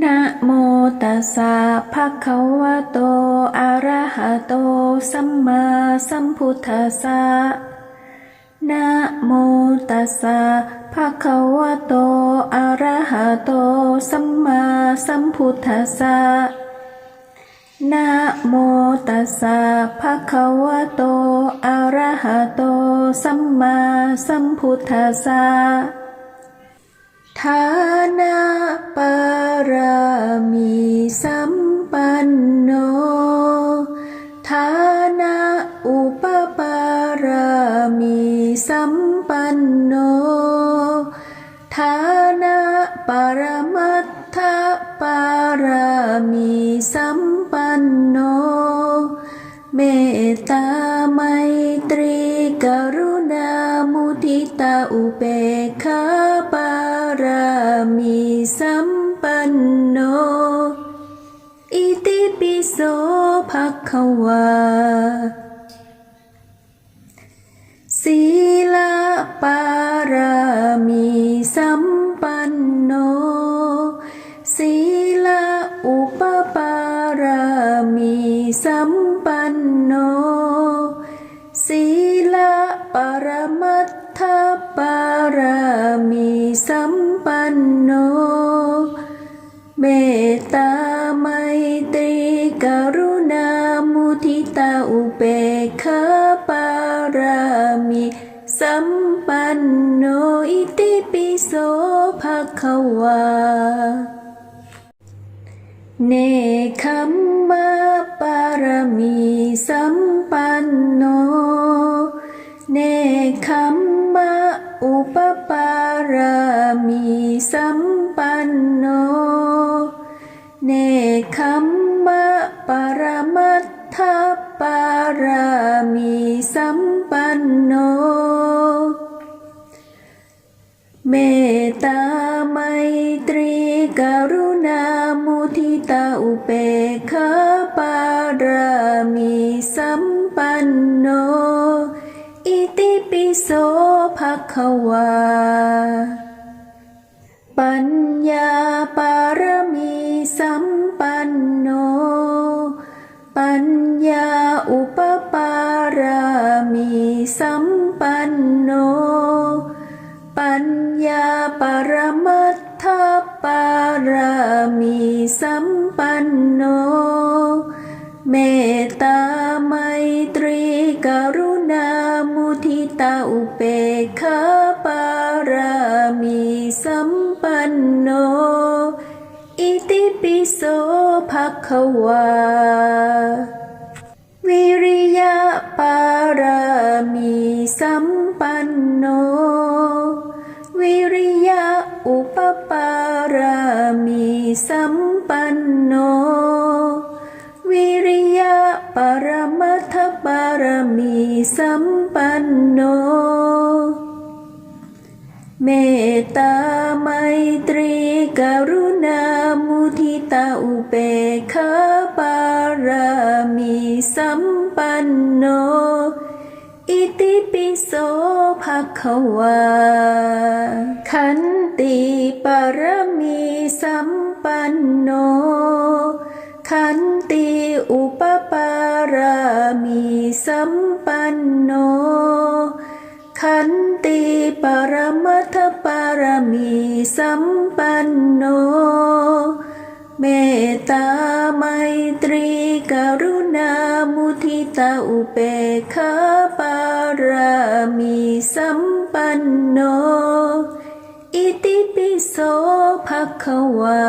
นะโมตัสสะภะคะวะโต อะระหะโต สัมมาสัมพุทธัสสะนะโมตัสสะภะคะวะโต อะระหะโต สัมมาสัมพุทธัสสะนะโมตัสสะภะคะวะโต อะระหะโต สัมมาสัมพุทธัสสะฐานะปา รามีสัมปันโนฐานะอุปปารามีสัมปันโนฐานะปรมัตถปารามีสัมปันโน เมตตาไมตรีกรุณามุทิตาอุเบกขาปารามีสัม นโน อิติปิโสภะคะวาศีลปารามีสัมปันโนศีลอุปปารามีสัมปันโนศีลปรมัตถปารามีสัมปันโน เมตตาไมตรีกรุณามุทิตาอุเบกขาปารามิสัมปันโนอิติปิโสภะคะวา เนคขมมะปารมีสัมปันโน เนคขมมะอุปปารามีสัมปันโน มีสัมปันโน เมตตาไมตรีกรุณามุทิตาอุเบกขาปารามีสัมปันโน อิติปิโสภะคะวา ปัญญาปา มีสัมปันโน ปัญญาปรมัตถปารามีสัมปันโน เมตตาไมตรีกรุณามุทิตาอุเบกขาปารามีสัมปันโน อิติปิโสภะคะวาวิริยะ สัมปันโน วิริยะอุปปารามีสัมปันโน วิริยะปรมัตถปารมีสัมปันโน เมตตาไมตรีกรุณามุทิตาอุเบกขาปารามีสัมปันโน อิติปิโสภะคะวา ขันติปรมีสัมปันโน ขันติอุปปารามีสัมปันโน ขันติปรมัตถปารมีสัมปันโน เมตตาไมตรีกรุณามุทิตาอุเบกขาปารามีสัมปันโน อิติปิโสภะคะวา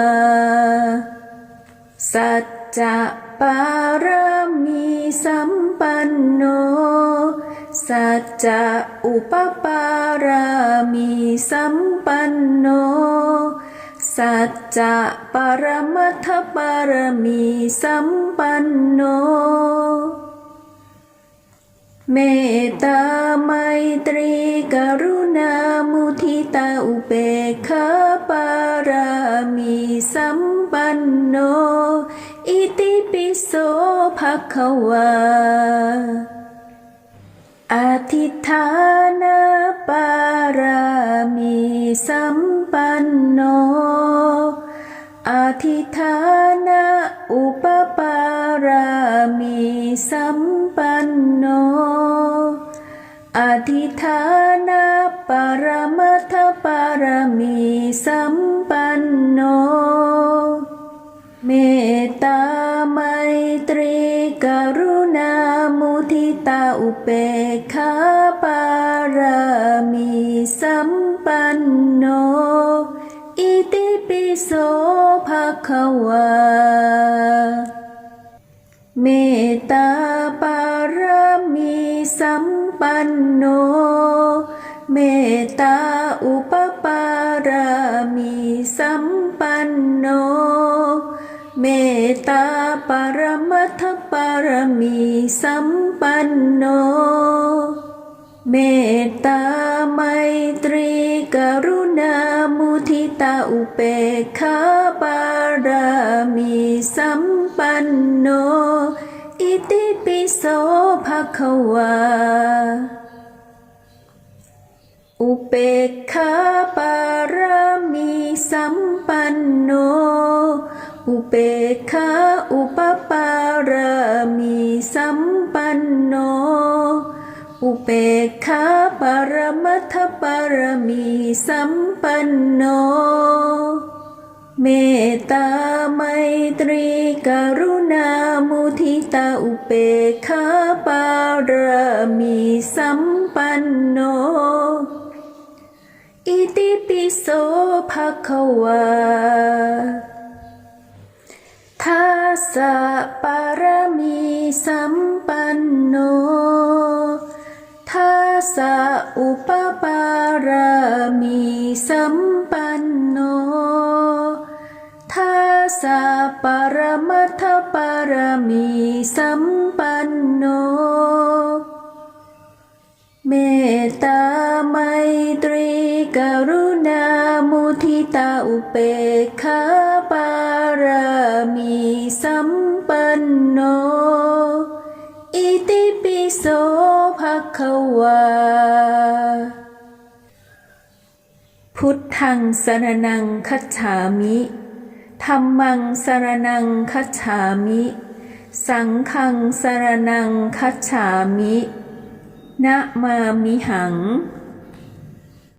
สัจจะปารามีสัมปันโน สัจจะอุปปารามีสัมปันโน สัจจะปรมัตถปารมีสัมปันโน เมตตาไมตรีกรุณามุทิตาอุเบกขาปารมีสัมปันโน อิติปิโสภะคะวา อธิฐานาปารามีสัมปันโน อธิฐานะอุปปารามีสัมปันโน อธิฐานะปรมัตถปารามีสัมปันโน เมตตาไมตรีกรุณามุทิ ตาอุเบกขาปารามีสัมปันโน อิติปิโสภะคะวา เมตตาปารามีสัมปันโน เมตตาอุปปารามีสัมปันโนเมตตาปรมัตถปารมีสัม ปันโน เมตตาไมตรีกรุณามุทิตาอุเบกขาปารามีสัมปันโน อิติปิโสภะคะวาอุเบกขาปารามีสัมปันโน อุเบกขาอุ อุเบกขาปรมัตถปรมีสัมปันโน เมตตาไมตรีกรุณามุทิตาอุเบกขาปรมีสัมปันโน อิติปิโสภะคะวาทัสสะปรมีสัมปันโน สะอุปปารามีสัมปันโนทัสสะปรมัตถปารมีสัมปันโน เมตตาไมตรีกรุณามุทิตาอุเบกขาปารามีสัมปันโน อิติปิโส ควา พุทธังสรนังคัจฉามิธัมมังสรนังคัจฉามิ สังฆังสรนังคัจฉามิ นะมามิหัง